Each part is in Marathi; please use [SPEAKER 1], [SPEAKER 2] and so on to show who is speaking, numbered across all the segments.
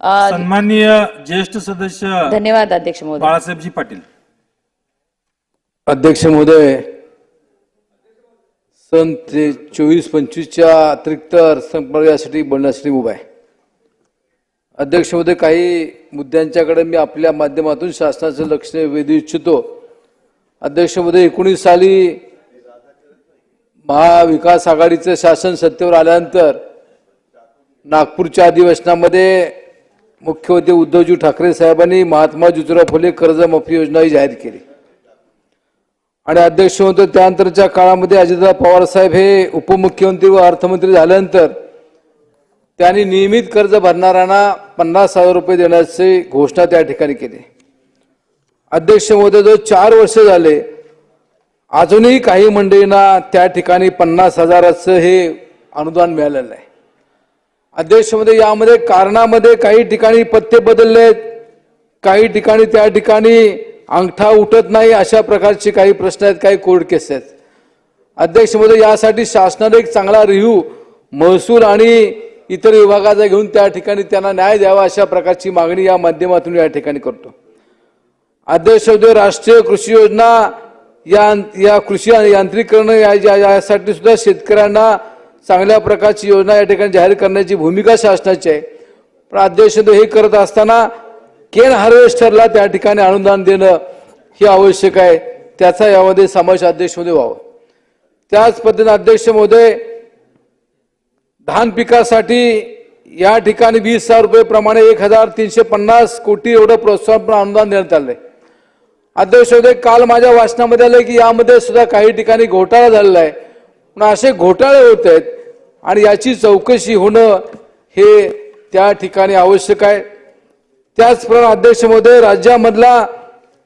[SPEAKER 1] सन्माननीय ज्येष्ठ सदस्य
[SPEAKER 2] धन्यवाद अध्यक्ष महोदय
[SPEAKER 1] बाळासाहेबजी पाटील
[SPEAKER 3] अध्यक्ष महोदय सन ते चोवीस पंचवीसच्या अतिरिक्त अर्थसंकल्प यासाठी बोलण्यासाठी उभा आहे अध्यक्ष महोदय काही मुद्द्यांच्याकडे मी आपल्या माध्यमातून शासनाचं लक्ष वेधू इच्छितो. अध्यक्ष महोदय एकोणीस साली महाविकास आघाडीचं शासन सत्तेवर आल्यानंतर नागपूरच्या अधिवेशनामध्ये मुख्यमंत्री उद्धवजी ठाकरे साहेबांनी महात्मा ज्योतिराव फुले कर्जमाफी योजनाही जाहीर केली. आणि अध्यक्ष होतो त्यानंतरच्या काळामध्ये अजितदादा पवार साहेब हे उपमुख्यमंत्री व अर्थमंत्री झाल्यानंतर त्यांनी नियमित कर्ज भरणाऱ्यांना पन्नास हजार रुपये देण्याची घोषणा त्या ठिकाणी केली. अध्यक्ष महोदय जो चार वर्ष झाले. अजूनही काही मंडळींना त्या ठिकाणी पन्नास हजाराचं हे अनुदान मिळालेलं आहे अध्यक्षमध्ये यामध्ये कारणामध्ये काही ठिकाणी पत्ते बदलले आहेत. काही ठिकाणी त्या ठिकाणी अंगठा उठत नाही अशा प्रकारचे काही प्रश्न आहेत काही कोर्ट केस आहेत. अध्यक्ष महोदय यासाठी शासनाने एक चांगला रिव्ह्यू महसूल आणि इतर विभागाचा घेऊन त्या ठिकाणी त्यांना न्याय द्यावा अशा प्रकारची मागणी या माध्यमातून या ठिकाणी करतो. अध्यक्ष महोदय राष्ट्रीय कृषी योजना या या कृषी यांत्रिकरण या- या- यासाठी सुद्धा शेतकऱ्यांना चांगल्या प्रकारची योजना या ठिकाणी जाहीर करण्याची भूमिका शासनाची आहे. पण अध्यक्ष हे करत असताना केन हार्वेस्टरला त्या ठिकाणी अनुदान देणं हे आवश्यक आहे. त्याचा यामध्ये समावेश अध्यक्ष व्हावा. त्याच पद्धतीने अध्यक्ष महोदय धान पिकासाठी या ठिकाणी वीस हजार रुपये प्रमाणे एक हजार तीनशे पन्नास कोटी एवढं प्रोत्साहन अनुदान देण्यात आलंय. अध्यक्ष महोदय काल माझ्या वाचनामध्ये आलं की यामध्ये सुद्धा काही ठिकाणी घोटाळा झालेला आहे. पण असे घोटाळे होत आहेत. आणि याची चौकशी होणं हे त्या ठिकाणी आवश्यक आहे. त्याचप्रमाणे अध्यक्षमध्ये राज्यामधला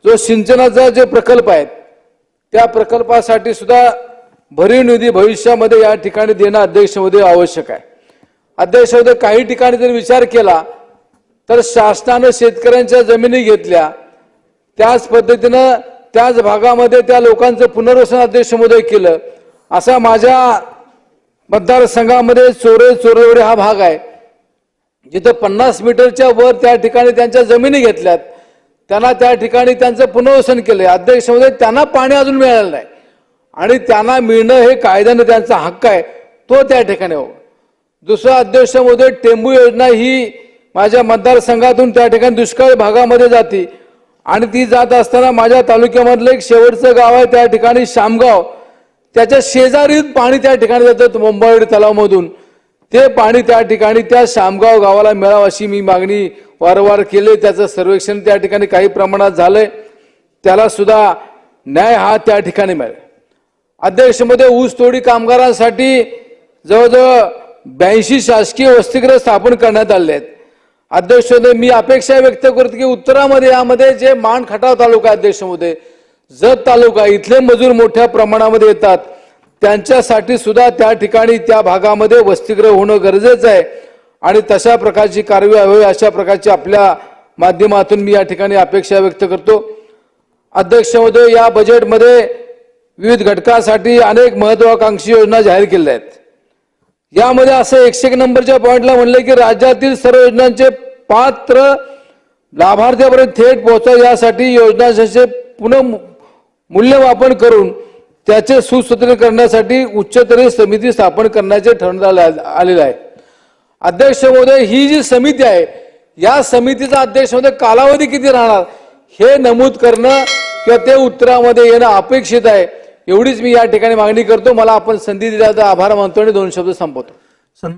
[SPEAKER 3] जो सिंचनाचा जे प्रकल्प आहेत त्या प्रकल्पासाठी सुद्धा भरीव निधी भविष्यामध्ये या ठिकाणी देणं अध्यक्षमध्ये आवश्यक आहे. अध्यक्षमध्ये काही ठिकाणी जर विचार केला तर शासनानं शेतकऱ्यांच्या जमिनी घेतल्या. त्याच पद्धतीनं त्याच भागामध्ये त्या लोकांचं पुनर्वसन अध्यक्ष महोदय केलं. असा माझ्या मतदारसंघामध्ये चोरे चोरेवडे हा भाग आहे. जिथं पन्नास मीटरच्या वर त्या ठिकाणी त्यांच्या जमिनी घेतल्यात. त्यांना त्या ठिकाणी त्यांचं पुनर्वसन केलंय. अध्यक्षमध्ये त्यांना पाणी अजून मिळालं नाही. आणि त्यांना मिळणं हे कायद्यानं त्यांचा हक्क आहे. तो त्या ठिकाणी हो दुसरा अध्यक्ष टेंबू योजना ही माझ्या मतदारसंघातून त्या ठिकाणी दुष्काळी भागामध्ये जाते. आणि ती जात असताना माझ्या तालुक्यामधलं एक शेवटचं गाव आहे त्या ठिकाणी शामगाव. त्याच्या शेजारीत पाणी त्या ठिकाणी जातं मुंबई तलावमधून. ते पाणी त्या ठिकाणी त्या शामगाव गावाला मिळावं अशी मी मागणी वारंवार केली. त्याचं सर्वेक्षण त्या ठिकाणी काही प्रमाणात झालंय. त्याला सुद्धा न्याय हा त्या ठिकाणी मिळेल. अध्यक्षमध्ये ऊस तोडी कामगारांसाठी जवळजवळ ब्याऐंशी शासकीय वसतिगृह स्थापन करण्यात आले आहेत. अध्यक्षमध्ये मी अपेक्षा व्यक्त करतो की उत्तरामध्ये यामध्ये जे मान खटाव तालुका अध्यक्षमध्ये जत तालुका इथले मजूर मोठ्या प्रमाणामध्ये येतात. त्यांच्यासाठी सुद्धा त्या ठिकाणी त्या भागामध्ये वसतिगृह होणं गरजेचं आहे. आणि तशा प्रकारची कारवाई होईल अशा प्रकारची आपल्या माध्यमातून मी या ठिकाणी अपेक्षा व्यक्त करतो. अध्यक्ष महोदय या बजेटमध्ये विविध घटकासाठी अनेक महत्वाकांक्षी योजना जाहीर केल्या आहेत. यामध्ये असं एकशे एक नंबरच्या पॉईंटला म्हणलं की राज्यातील सर्व योजनांचे पात्र लाभार्थ्यापर्यंत थेट पोहोचावे यासाठी योजनांचे पुनः मूल्यमापन करून त्याचे सुसूत्र करण्यासाठी उच्चस्तरीय समिती स्थापन करण्याचे ठरवण्यात आले- आलेलं आहे. अध्यक्ष महोदय ही जी समिती आहे या समितीचा अध्यक्ष महोदय कालावधी किती राहणार? हे नमूद करणं किंवा ते उत्तरामध्ये येणं अपेक्षित आहे. एवढीच मी या ठिकाणी मागणी करतो. मला आपण संधी दिल्याचा आभार मानतो आणि दोन शब्द संपवतो.